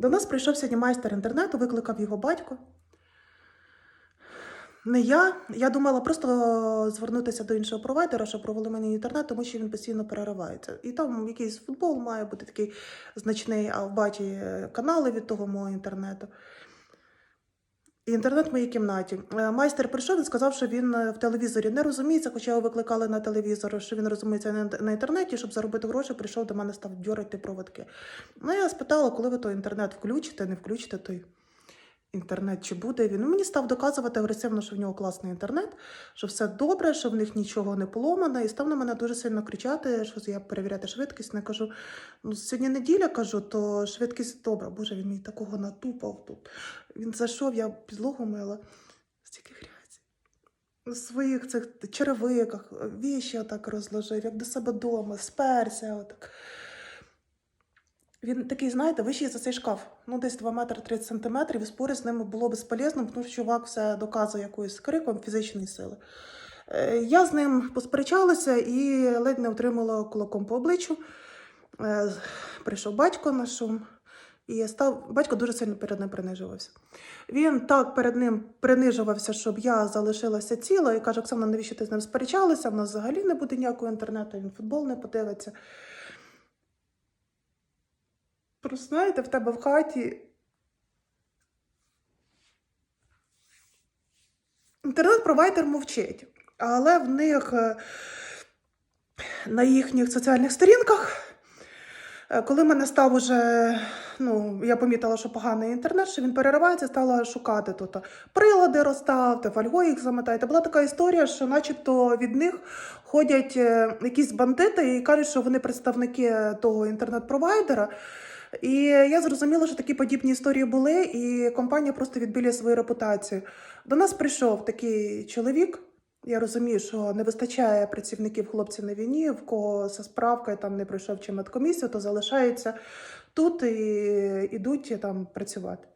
До нас прийшов сьогодні майстер інтернету, викликав його батько. Не я. Я думала просто звернутися до іншого провайдера, щоб провели мені інтернет, тому що він постійно переривається. І там якийсь футбол має бути такий значний, а в баті канали від того мого інтернету. Інтернет в моїй кімнаті. Е, Майстер прийшов і сказав, що він е, в телевізорі не розуміється, хоча його викликали на телевізор, що він розуміється на інтернеті, щоб заробити гроші, прийшов до мене, став дьорити проводки. Ну, я спитала, коли ви той інтернет включите, не включите той інтернет, чи буде він. Ну, мені став доказувати агресивно, що в нього класний інтернет, що все добре, що в них нічого не поломано, і став на мене дуже сильно кричати, що я перевіряти швидкість. Не кажу, ну сьогодні неділя кажу, то швидкість добра. Боже, він мені такого натупав тут. Він зайшов, я підлогу мила. Стільки грязі. У своїх цих черевиках, віші отак розложив, як до себе вдома, сперся. Отак. Він такий, знаєте, вищий за цей шкаф. Ну, десь 2 метри 30 сантиметрів, і спори з ним було безполезно, тому що чувак все доказує якоюсь криком фізичної сили. Е, Я з ним посперечалася і ледь не отримала кулаком по обличчю. Е, Прийшов батько на шум, і став. Батько дуже сильно перед ним принижувався. Він так перед ним принижувався, щоб я залишилася ціла, і каже: Оксана, навіщо ти з ним сперечалася? В нас взагалі не буде ніякого інтернету, він футбол не подивиться. Просто знаєте, в тебе в хаті. Інтернет-провайдер мовчить, але в них е, на їхніх соціальних сторінках, е, коли мене став уже, ну, я помітила, що поганий інтернет, що він переривається, стала шукати тут прилади розставте, фольгою їх замотайте. Була така історія, що начебто від них ходять е, якісь бандити і кажуть, що вони представники того інтернет-провайдера. І я зрозуміла, що такі подібні історії були, і компанія просто відбіля свою репутацію. До нас прийшов такий чоловік. Я розумію, що не вистачає працівників хлопців на війні, в кого за справкою там не пройшов чи медкомісію, то залишаються тут і йдуть там працювати.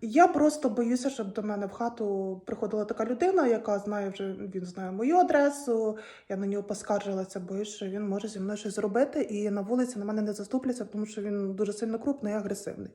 Я просто боюся, щоб до мене в хату приходила така людина, яка знає вже він знає мою адресу. Я на нього поскаржилася, боюсь, що він може зі мною щось зробити, і на вулиці на мене не заступляться, тому що він дуже сильно крупний і агресивний.